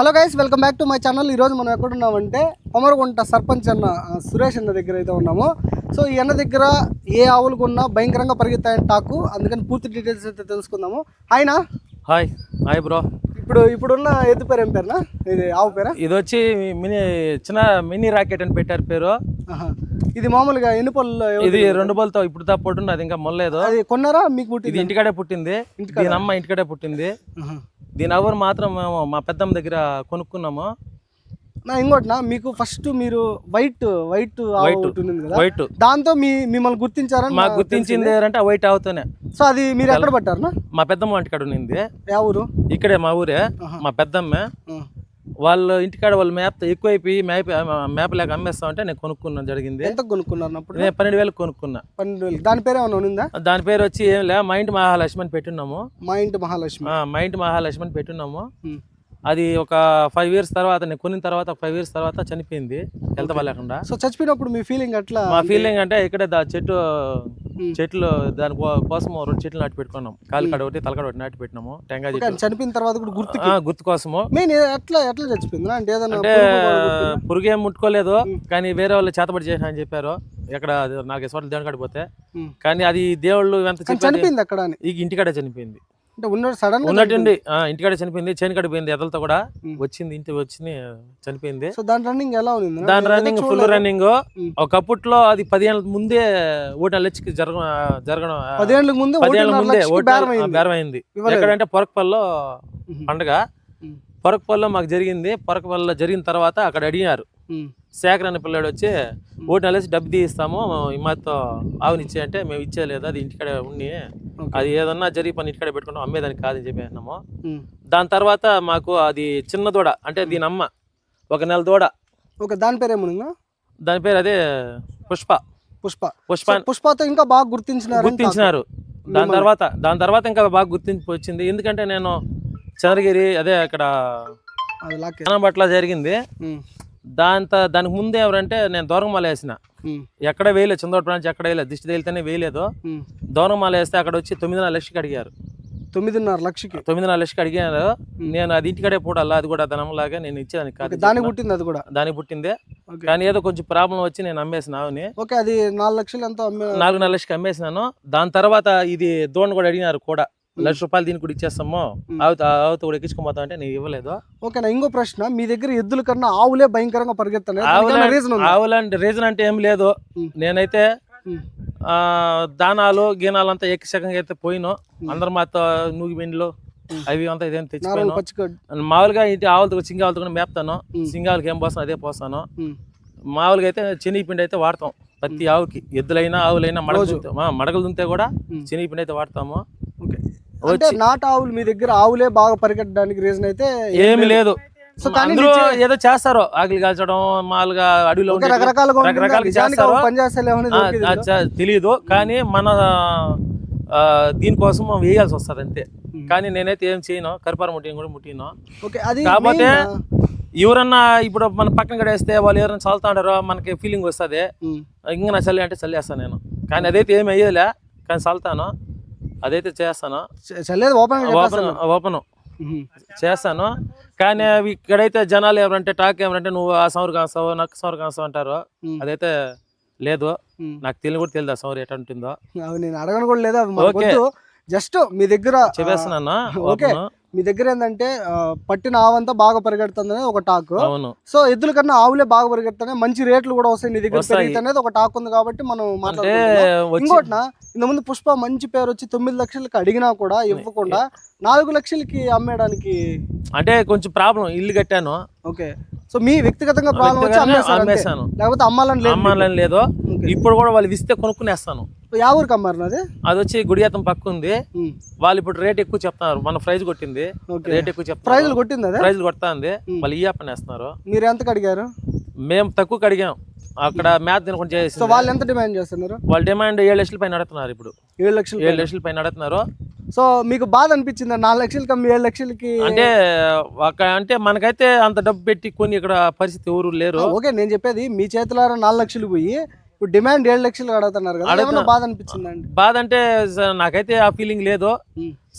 Hello guys welcome back to my channel ఈరోజు మనం ఎక్కడ ఉన్నామంటే కొమరగుంట సర్పంచ్ అన్న సురేష్ అన్న దగ్గర అయితే ఉన్నాము. సో ఈ అన్న దగ్గర ఏ ఆవులు కొన్నా భయంకరంగా పరిగెత్తాయని టాకు. అందుకని పూర్తి డీటెయిల్స్ అయితే తెలుసుకుందాము. ఆయన హాయ్ హాయ్ బ్రో ఇప్పుడు ఇప్పుడున్న ఎద్దు పేరు ఏం పేరునా? ఇది ఆవు పేరా? ఇది వచ్చి మినీ చిన్న మినీ రాకెట్ అని పెట్టారు పేరు. ఇది మామూలుగా ఎన్ని పళ్ళు ఇది రెండు బోల్తో ఇప్పుడు దా పొట్టుంది అది ఇంకా మొల్లేదు అది కొన్నారా? మీకు ఇది పుట్టింది. ఇంటికాడే? పుట్టింది దీని అమ్మ ఇంటికాడే పుట్టింది. దీని ఎవరు మాత్రం మేము మా పెద్దమ్మ దగ్గర కొనుక్కున్నాము. నా ఇంకోటినా మీకు ఫస్ట్ మీరు వైట్ వైట్ కదా. వైట్ దాంతో మీ మిమ్మల్ని గుర్తించారని మాకు గుర్తించింది అంటే వైట్ అవుతానే సో అది మీరు ఎక్కడ పట్టారునా మా పెద్దమ్మ ఇంటికాడ ఉన్నింది. యా ఊరు? ఇక్కడే మా ఊరే. మా పెద్దమ్మ. వాళ్ళు ఇంటికాడ వాళ్ళు మేత ఎక్కువైపోయి మేప మేప లేక అమ్మేస్తామంటే నేను కొనుక్కున్నాను జరిగింది. ఎంత కొనుక్కున్నారు అప్పుడు నేను పన్నెండు వేలకు కొనుక్కున్నా. పన్నెండు వేలు. దాని పేరు ఏమైనా ఉందా దాని పేరు వచ్చి ఏం లే మా ఇంటి మహాలక్ష్మి అని పెట్టున్నాము. మా ఇంటి మహాలక్ష్మి. మా ఇంటి మహాలక్ష్మి అని పెట్టున్నాము. అది ఒక ఫైవ్ ఇయర్స్ తర్వాత నేను కొనిన తర్వాత ఒక ఫైవ్ ఇయర్స్ తర్వాత చనిపోయింది హెల్త్ బాగాలేకుండా. సో చచ్చిపోయినప్పుడు మీ ఫీలింగ్ అట్లా మా ఫీలింగ్ అంటే ఇక్కడే దా చెట్టు. చెట్లు దాని కోసం రెండు చెట్లు నాటి పెట్టుకున్నాం. కాలికాడ ఒకటి తలకాడ ఒకటి నాటి పెట్టినాము టెంకాయ చెట్టు చనిపోయిన తర్వాత కూడా గుర్తుకి ఆ, గుర్తు కోసము. మెయిన్ ఎట్లా ఎట్లా చచ్చిపోయింది అంటే ఏదైనా అంటే పురుగు ఏం ముట్టుకోలేదు కానీ వేరే వాళ్ళు చేతబడి చేసిన అని చెప్పారు. ఎక్కడ నాలుగైదు చోట్ల దేవుని కాడిపోతే. కానీ అది దేవుళ్ళు ఎంత చనిపోయింది అక్కడ ఇంటికాడే చనిపోయింది. అంటే ఉన్నాడు సడన్ ఉన్నట్టుండి ఆ, ఇంటికాడే చనిపోయింది చేను కాడిపోయింది ఎదలతో కూడా. వచ్చింది ఇంటి వచ్చింది చనిపోయింది సో దాని రన్నింగ్ ఎలా ఉంది దాని రన్నింగ్ ఫుల్ రన్నింగ్. ఒకప్పట్లో అది పదిహేనుల ముందే ఓటు లెచ్చి జరగ జరగడం పదేళ్ళకి ముందే ఒకటిన్నర ముందే లక్షకి ఓటు బేరం అయింది. బేరం అయింది ఇవ్వలేదు. ఎక్కడంటే పొరకపల్లిలో. పండగ. పొరకపల్లిలో మాకు జరిగింది పొరకపల్లిలో జరిగిన తర్వాత అక్కడ అడిగారు. శేఖర్ అనే పిల్లాడు వచ్చి ఓటు నెలేసి డబ్బు తీస్తాము ఈ మాతో ఆవునిచ్చే అంటే మేము ఇచ్చేయలేదు అది ఇంటికాడే ఉండి. అది ఏదన్నా జరిగి పని ఇంటికాడే పెట్టుకుంటాం అమ్మేదానికి కాదని చెప్పి అన్నాము. దాని తర్వాత మాకు అది చిన్న దూడ అంటే దీని అమ్మ ఒక నెల దూడ. ఓకే దాని పేరు ఏముందా దాని పేరు అదే పుష్ప. పుష్ప. పుష్ప పుష్పతో ఇంకా బాగా గుర్తించినారు. గుర్తించినారు దాని తర్వాత దాని తర్వాత ఇంకా బాగా గుర్తింపు వచ్చింది. ఎందుకంటే నేను చంద్రగిరి అదే అక్కడ కనబట్ల జరిగింది. ఉమ్. దాని త- దానికి ముందే ఎవరంటే నేను దూరంమాల వేసిన. ఎక్కడ వేయలేదు చంద్రబాబు బ్రాంచ్ ఎక్కడ వేయలేదు దిష్టి తేలితేనే వేయలేదు. దూరంమాల వేస్తే అక్కడ వచ్చి తొమ్మిదిన్నర లక్షకి అడిగారు. తొమ్మిదిన్నర లక్షకి? తొమ్మిదిన్నర లక్షకి అడిగారు. నేను అది ఇంటికడే పూడాలా అది కూడా ధనంలాగా నేను ఇచ్చేదానికి ఓకే, కాదు దానికి పుట్టింది అది కూడా? దానికి పుట్టిందే. కానీ ఏదో కొంచెం ప్రాబ్లం వచ్చి నేను అమ్మేసిన ఆవుని ఓకే అది నాలుగు లక్షలు ఎంతో నాలుగున్నర లక్షకి అమ్మేసినాను. దాని తర్వాత ఇది దోణ కూడా అడిగినారు కూడా. లక్ష రూపాయలు దీనికి కూడా ఇచ్చేస్తాము? ఆవుతో ఆవుతో కూడా ఎక్కించుకోపోతా అంటే నేను ఇవ్వలేదు? ఓకేనా ఇంకో ప్రశ్న. మీ దగ్గర ఎద్దుల కన్నా ఆవులే భయంకరంగా రీజన్ ఉంది? ఆవులంటే రీజన్ అంటే ఏం లేదు. నేనైతే దానాలు గీనాలు అంతా ఎక్కిసకంగా అయితే పోయిను. అందరు మాతో నూగి పిండిలు అవి అంతా ఇదేం తెచ్చిపోయాను. మామూలుగా ఇంటి ఆవులతో సింగాలతో కూడా మేపుతాను. సింగాలకి ఏం పోస్తాను అదే పోస్తాను. మామూలుగా అయితే శనగపిండి అయితే వాడతాం. ప్రతి ఆవుకి. ఎద్దులైనా ఆవులైనా మడగలు మడగలు దుంతే కూడా. శనగపిండి అయితే వాడతాము. అంటే నాటు ఆవులు మీ దగ్గర ఆవులే బాగా పరిగెట్టడానికి రీజన్ అయితే ఏమి లేదు. సో కానీ అందరూ ఏదో చేస్తారు ఆకలి కాల్చడం మామూలుగా అడవిలో. రకరకాలుగా. రకరకాలుగా నిజానికి చేస్తారు తెలీదు. కానీ మన దీనికోసం వేయాల్సి వస్తుంది అంతే. కానీ నేనైతే ఏం చేయను. కరిపార ముట్టిన కూడా ముట్టిను. ఓకే అది కాకపోతే ఎవరన్నా ఇప్పుడు మన పక్కన కడేస్తే వాళ్ళు ఎవరైనా చల్లుతా ఉంటారో మనకి ఫీలింగ్ వస్తుంది. ఇంకా నా చల్లి అంటే చల్లేస్తాను నేను. కానీ అదైతే ఏమి అయ్యేలే కానీ చల్లుతాను. అదైతే చేస్తాను. ఓపెన్ ఓపెన్ ఓపెన్ చేస్తాను. కానీ అవి ఇక్కడైతే జనాలు ఎవరంటే టాక్ ఏమంటే నువ్వు ఆ సౌరు కాస్తావు నాకు సౌరు కాస్తావు అంటారు. అదైతే లేదు. నాకు తెలియదు కూడా తెలియదు ఆ సౌరు ఎట్లా ఉంటుందో. నేను అడగను కూడా లేదు జస్ట్ మీ దగ్గర ఆ, చెప్పేస్తున్నాను. ఓకే. ఓపెన్ మీ దగ్గర ఏంటంటే పట్టిన ఆవంతా బాగా పరిగెడుతుంది అనేది ఒక టాక్. సో ఎద్దుల కన్నా ఆవులే బాగా పరిగెడుతున్నాయి. మంచి రేట్లు కూడా వస్తాయి నీ దగ్గర అనేది ఒక టాక్ ఉంది కాబట్టి మనం మాట్లాడుకుంటున్నాం. ఇంకోటినా ఇంత ముందు పుష్ప మంచి పేరు వచ్చి తొమ్మిది లక్షలకి అడిగినా కూడా ఇవ్వకుండా నాలుగు లక్షలకి అమ్మేయడానికి అంటే కొంచెం ప్రాబ్లం ఇల్లు కట్టాను. ఓకే. సో మీ వ్యక్తిగతంగా ప్రాబ్లం వచ్చి. అమ్మేశాను. లేకపోతే అమ్మాలని లేదు. అమ్మాలని లేదు. ఓకే. ఇప్పుడు కూడా వాళ్ళు ఇస్తే కొనుక్కునేస్తాను. యా ఊరికి అమ్మారు అది అది వచ్చి గుడియాతం పక్క ఉంది. వాళ్ళు ఇప్పుడు రేట్ ఎక్కువ చెప్తున్నారు. మన ప్రైజ్ కొట్టింది. రేట్ ఎక్కువ చెప్తారు ప్రైజులు కొట్టింది అదే? ప్రైజ్ కొడతా ఉంది వాళ్ళు ఈ వేస్తున్నారు. మీరు ఎంతకు అడిగారు మేము తక్కువ అడిగాం అక్కడ మ్యాథ్ తినకుండా చేసి వాళ్ళు ఎంత డిమాండ్ చేస్తున్నారు? వాళ్ళ డిమాండ్ ఏడు లక్షల పైన నడుతున్నారు ఇప్పుడు. ఏడు లక్షలు ఏడు లక్షల పైన నడుతున్నారు. సో మీకు బాధ అనిపించింది? నాలుగు లక్షలకి అమ్మి ఏడు లక్షలకి అంటే ఒక అంటే మనకైతే అంత డబ్బు పెట్టి కొని ఇక్కడ పరిస్థితి ఎవరు లేరు. ఓకే నేను చెప్పేది మీ చేతులారా నాలుగు లక్షలు పోయి ఇప్పుడు డిమాండ్ ఏడు లక్షలు అడుగుతున్నారు కదా బాధ అనిపించిందండి? బాధ అంటే నాకైతే ఆ ఫీలింగ్ లేదు.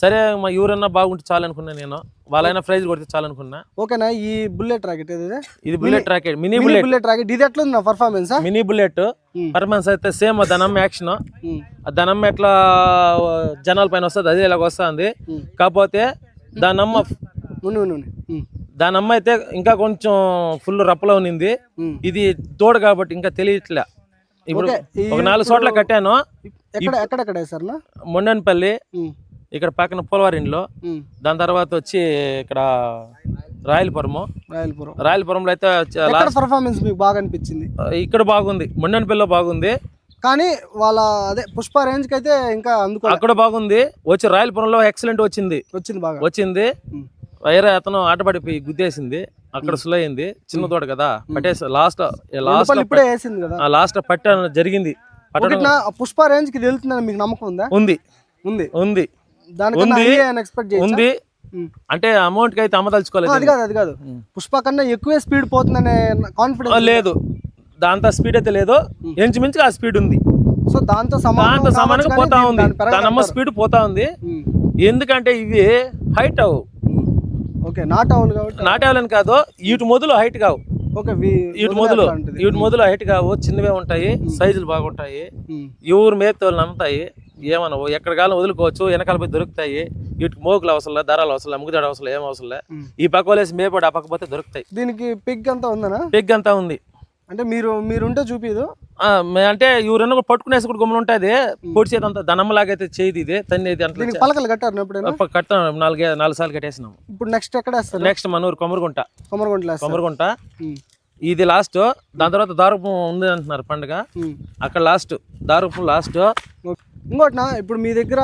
సరే మా ఎవరన్నా బాగుంటే చాలు అనుకున్నా నేను. వాళ్ళైనా ప్రైజ్ కొడితే చాలు అనుకున్నా ఓకేనా? ఈ బుల్లెట్ రాకెట్ ఇది? Bullet rocket. Mini bullet. Bullet rocket. ఇది ఎట్లా ఉంది పర్ఫార్మెన్స్ మినీ బుల్లెట్. పర్ఫార్మెన్స్ అయితే సేమ్ ధనమ్మ యాక్షన్ ఆ ధనమ్మ ఎట్లా జనాల పైన వస్తుంది అదే ఇలాగ వస్తుంది. కాకపోతే దానమ్మ నూనె నూనె ఉమ్. దానమ్మ అయితే ఇంకా కొంచెం ఫుల్ రప్పలో ఉన్నింది. ఇది తోడు కాబట్టి ఇంకా తెలియట్లే. ఇప్పుడు ఒక నాలుగు చోట్ల కట్టాను. ఎక్కడ ఎక్కడెక్కడ మొండన్పల్లి ఇక్కడ పక్కన పోలవారింట్లో దాని తర్వాత వచ్చి ఇక్కడ రాయలపురము. రాయలపురం. రాయలపురంలో అయితే పర్ఫార్మెన్స్ మీకు బాగా అనిపించింది? ఇక్కడ బాగుంది. మొండన్పల్లిలో బాగుంది. కానీ వాళ్ళ అదే పుష్ప రేంజ్కి అయితే ఇంకా అందుకో అక్కడ బాగుంది. వచ్చి రాయలపురంలో ఎక్సలెంట్ వచ్చింది. వచ్చింది బాగా. వచ్చింది. వేరే అతను ఆటపడిపోయి గుద్దేసింది. అక్కడ స్లో అయింది చిన్న తోట కదా. పట్టేసి లాస్ట్ లాస్ట్ ఇప్పుడే వేసింది కదా. లాస్ట్ పట్టడం జరిగింది. పుష్ప రేంజ్కి వెళ్తుందని మీకు నమ్మకం ఉందా? ఉంది. ఉంది. ఉంది. ఉంది. అంటే అమౌంట్కి అయితే అమ్మదలుచుకోలేదు అది కాదు అది కాదు. పుష్ప కన్నా ఎక్కువే స్పీడ్ పోతుందనే కాన్ఫిడెన్స్ లేదు. దాంతో స్పీడ్ అయితే లేదు. ఇంచుమించుగా ఆ స్పీడ్ ఉంది. సో దాంతో సమానం దాంతో సమానంగా పోతా ఉంది. దాని అమ్మ. స్పీడ్ పోతా ఉంది. ఎందుకంటే ఇవి హైట్ అవు. ఓకే నాట్ అవును కాబట్టి నాటేవాలని కాదు వీటి మొదలు హైట్ కావు. ఓకే వీటి వదిలే మొదలు. వీటి మొదలు హైట్ కావు చిన్నవే ఉంటాయి సైజులు బాగుంటాయి. ఎవరు మేపుతోళ్ళు నమ్ముతాయి. ఏమనవు ఎక్కడ కాలం వదులుకోవచ్చు వెనకాల పోయి దొరుకుతాయి. వీటికి మోకులు అవసరం దారాలు అవసరం ముగ్గుదాడు అవసరం ఏం అవసరం. ఈ పక్క వలేసి మేపాడు ఆ పక్క పోతే దొరుకుతాయి. దీనికి పిగ్ అంతా ఉందనా? పెగ్ అంతా ఉంది. అంటే మీరు మీరుంటే చూపిదు. అంటే ఎవరన్నా కూడా పట్టుకునేసి కూడా గుమ్మలు ఉంటుంది పొడి చేతి అంతా దనమ్మలాగైతే చేయదు ఇది. తన్ని ఇది దీనికి అంతా పలకలు కట్టారు ఎప్పుడైనా? కడతాం. నాలుగే నాలుగు సార్లు కట్టేసినాము. ఇప్పుడు నెక్స్ట్ ఎక్కడ వేస్తారు? నెక్స్ట్ మనూరు కొమరుగుంట. కొమరుగుంట. ఉమ్. ఇది లాస్ట్. దాని తర్వాత దారుపు ఉంది అంటున్నారు పండుగ. అక్కడ లాస్ట్. దారుపు లాస్ట్. ఇంకోటినా? ఇప్పుడు మీ దగ్గర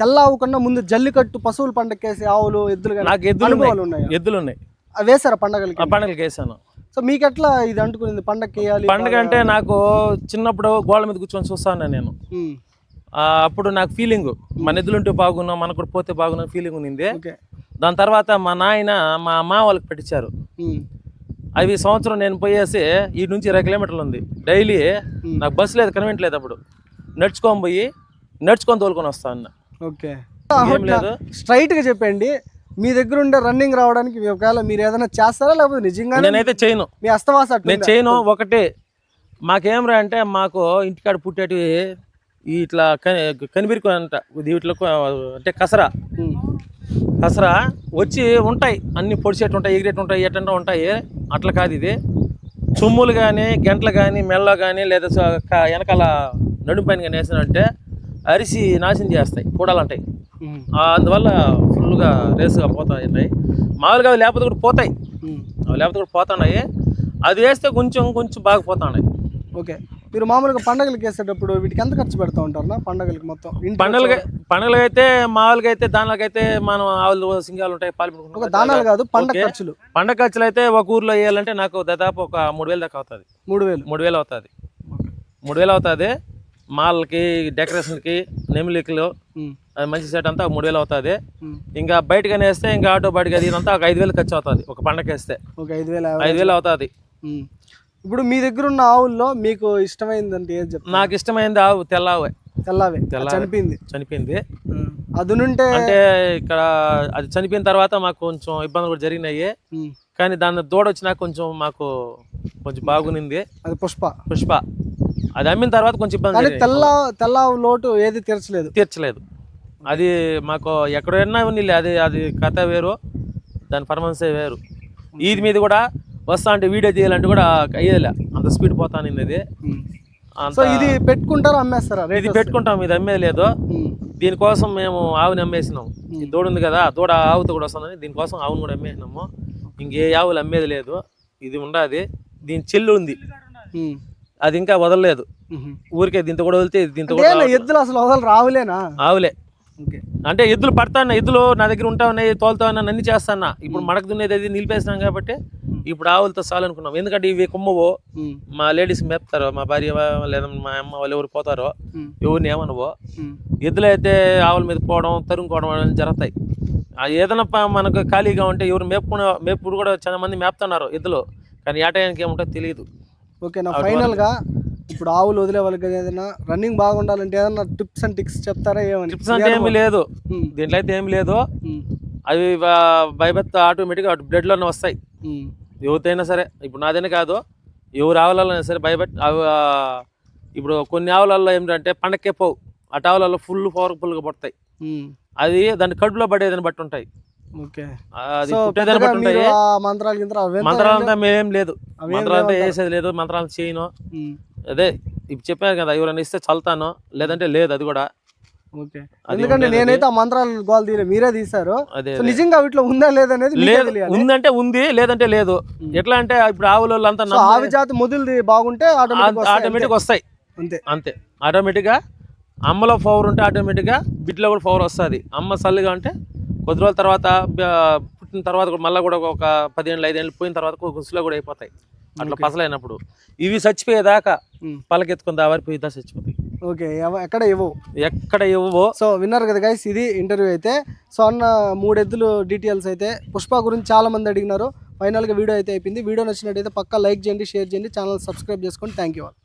తెల్ల ఆవు కన్నా ముందు జల్లికట్టు పశువుల పండగకేసి ఆవులు ఎద్దులు నాకు ఎద్దులు ఉన్నాయి. ఎద్దులు ఉన్నాయి. వేసారా పండగలకి? పండుగలకి వేసాను. సో మీకు ఎట్లా ఇది అంటుకునింది? పండగకి వేయాలి పండుగ అంటే నాకు చిన్నప్పుడు గోళ్ళ మీద కూర్చొని చూస్తాను నేను. అప్పుడు నాకు ఫీలింగ్ మన ఎద్దులు ఉంటే బాగున్నా మన కూడా పోతే బాగున్నా ఫీలింగ్ ఉంది దాని తర్వాత మా నాయన మా అమ్మ వాళ్ళకి పెట్టించారు. అవి సంవత్సరం నేను పోయేసి ఈ నుంచి ఇరవై కిలోమీటర్లు ఉంది. డైలీ నాకు బస్సు లేదు కన్వెంట్ లేదు అప్పుడు. నడుచుకొని పోయి నడుచుకొని తోలుకొని వస్తాను ఓకే. ఏం లేదు. స్ట్రైట్గా చెప్పండి. మీ దగ్గర ఉండే రన్నింగ్ రావడానికి ఒకవేళ మీరు ఏదైనా చేస్తారా? లేకపోతే నిజంగానే నేనైతే చేయను. మీ అస్తవాస నేను చేయను. ఒకటే మాకేం రా అంటే మాకు ఇంటికాడ పుట్టేటివి ఇట్లా కని కనిపిరుకు అంట వీటిలో అంటే కసరా. కసరా వచ్చి ఉంటాయి. అన్ని పొడిచేట్టు ఉంటాయి ఎగిరేట్టు ఉంటాయి ఎట్టంటే ఉంటాయి. అట్లా కాదు ఇది. చుమ్ములు కానీ గంటలు కానీ మెల్ల కానీ లేదా వెనకాల నడుము పైన కానీ వేసినంటే అరిసి నాశనం చేస్తాయి. కూడాలంటాయి. అందువల్ల ఫుల్గా రేసుగా పోతాయి ఉన్నాయి. మామూలుగా అవి లేకపోతే కూడా పోతాయి. అవి లేకపోతే కూడా పోతున్నాయి అది వేస్తే కొంచెం కొంచెం బాగా పోతున్నాయి ఓకే. మీరు మామూలుగా పండగలకి వేసేటప్పుడు వీటికి ఎంత ఖర్చు పెడతా ఉంటారు పండగలకి మొత్తం? పండగలకి పండగలకి అయితే మామూలుగా అయితే దానికైతే మనం ఆవులు సింగాలు ఉంటాయి పాలు. దానాలు కాదు పండగ. ఖర్చులు. పండగ ఖర్చులు అయితే ఒక ఊర్లో వేయాలంటే నాకు దాదాపు ఒక మూడు వేలు దాకా అవుతుంది. మూడు వేలు. మూడు వేలు అవుతుంది. మూడు వేలు అవుతుంది. మాలకి డెకరేషన్కి నెమిలికలు. అది మంచి సెట్ అంతా మూడు వేలు అవుతుంది. ఇంకా బయటకని వేస్తే ఇంకా ఆటో బయటకి అది ఇదంతా ఒక ఐదు వేలు ఖర్చు అవుతుంది. ఒక పండగ వేస్తే. ఒక ఐదు వేల ఐదు వేలు అవుతుంది. ఇప్పుడు మీ దగ్గర ఉన్న ఆవుల్లో మీకు ఇష్టమైందంటే ఏది చెప్తారు? నాకు ఇష్టమైంది ఆవు తెల్లావే. తెల్లవే. తెల్లవే. చనిపోయింది. చనిపోయింది. ఉమ్. అదునుంటే అంటే ఇక్కడ అది చనిపోయిన తర్వాత మాకు కొంచెం ఇబ్బందులు కూడా జరిగినాయి. కానీ దాన్ని దూడ వచ్చినాక కొంచెం మాకు కొంచెం బాగునింది. అది పుష్ప. పుష్ప. అది అమ్మిన తర్వాత కొంచెం ఇబ్బంది. తెల్ల తెల్ల ఆవు లోటు ఏది తీర్చలేదు. తీర్చలేదు. అది మాకు ఎక్కడైనా ఉన్నిలే. అది అది కథ వేరు దాని పర్ఫార్మెన్సే వేరు. ఈది మీద కూడా వస్తా అంటే వీడియో తీయాలంటే కూడా అయ్యేలే అంత స్పీడ్ పోతాను ఇది సో ఇది పెట్టుకుంటారా అమ్మేస్తారా? ఇది పెట్టుకుంటాం ఇది అమ్మేది లేదు ఉమ్. దీనికోసం మేము ఆవుని అమ్మేసినాం. ఈ దూడ ఉంది కదా దూడ ఆవుతో కూడా వస్తుందని దీనికోసం ఆవుని కూడా అమ్మేసినాము. ఇంకే ఆవులు అమ్మేది లేదు. ఇది ఉండదు. దీని చెల్లు ఉంది. అది ఇంకా వదలలేదు. ఊరికే దీంతో కూడా వదిలితే దీంతో కూడా. ఎద్దులు అసలు వదలు రావులేనా ఆవులే. అంటే ఎద్దులు పడతాను ఎద్దులు నా దగ్గర ఉంటా ఉన్నాయి తోలుతా ఉన్నాయి అన్ని చేస్తాను ఇప్పుడు మడక దున్నేది అది నిలిపేసినాం కాబట్టి ఇప్పుడు ఆవులతో చాలు అనుకున్నాం ఎందుకంటే ఇవి కుమ్మవు. మా లేడీస్ మేపుతారు మా భార్య లేదా మా అమ్మ వాళ్ళు ఎవరు పోతారో. ఎవరిని ఏమనవో. ఎద్దులు అయితే ఆవుల మీద పోవడం తరుముకోవడం జరుగుతాయి. ఆ ఏదైనా మనకు ఖాళీగా ఉంటే ఎవరు మేపుకునే మేపుడు కూడా చాలా మంది మేపుతున్నారు ఎద్దులు. కానీ ఏ టైంకి ఏముంటో తెలియదు. ఓకేనా ఫైనల్గా ఇప్పుడు ఆవులు వదిలే వాళ్ళకి ఏదైనా రన్నింగ్ బాగుండాలంటే ఏదైనా టిప్స్ అండ్ టిక్స్ చెప్తారా ఏమని? టిప్స్ అంటే ఏమీ లేదు. దీంట్లో అయితే ఏమి లేదు. అవి బైబెత్ ఆటోమేటిక్గా అటు బ్లడ్లోనే వస్తాయి. ఉమ్, ఎవరితైనా సరే ఇప్పుడు నాదైనా కాదు ఎవరు ఆవులలో సరే భయపెట్ ఇప్పుడు కొన్ని ఆవులలో ఏంటంటే పండక్కే పోవు. అటు ఆవులలో ఫుల్ పవర్ఫుల్గా పడతాయి. అది దాని కడుపులో పడేదని బట్టి ఉంటాయి. మంత్రాలు మంత్రాలంతా మేమేం లేదు. మంత్రాలంతా లేవంటారు. వేసేది లేదు. మంత్రాలు చేయను. అదే ఇప్పుడు చెప్పాను కదా ఎవరైనా ఇస్తే చల్తాను లేదంటే లేదు అది కూడా. ఓకే. ఎందుకంటే. నేనైతే ఆ మంత్రాలు గోల్ తీయలే మీరే తీశారు. అదే నిజంగా వీటిలో ఉందా లేదనేది లేదు ఉందంటే ఉంది లేదంటే లేదు. ఎట్లా అంటే ఇప్పుడు ఆవుల అంతా ఆవి జాతి మొదలుది బాగుంటే ఆటోమేటిక్ ఆటోమేటిక్ వస్తాయి అంతే. అంతే. ఆటోమేటిక్గా అమ్మలో పవర్ ఉంటే ఆటోమేటిక్గా బిడ్డలో కూడా పవర్ వస్తుంది. అమ్మ చల్లిగా అంటే కొద్ది రోజుల తర్వాత పుట్టిన తర్వాత కూడా మళ్ళీ కూడా ఒక పదిహేను ఐదేళ్ళు పోయిన తర్వాత గుసులో కూడా అయిపోతాయి. అట్లా పసలైనప్పుడు. ఇవి చచ్చిపోయేదాకా. పలకెత్తుకుని దావారి పోయిదా చచ్చిపోతాయి. ఓకే ఎక్కడ ఇవ్వవు? ఎక్కడ ఇవ్వవో? సో విన్నారు కదా గైస్ ఇది ఇంటర్వ్యూ అయితే. సో అన్న మూడు ఎద్దులు డీటెయిల్స్ అయితే పుష్ప గురించి చాలా మంది అడిగినారు ఫైనల్గా వీడియో అయితే అయిపోయింది. వీడియో నచ్చినట్టయితే పక్కా లైక్ చేయండి షేర్ చేయండి ఛానల్ సబ్స్క్రైబ్ చేసుకోండి థ్యాంక్ యూ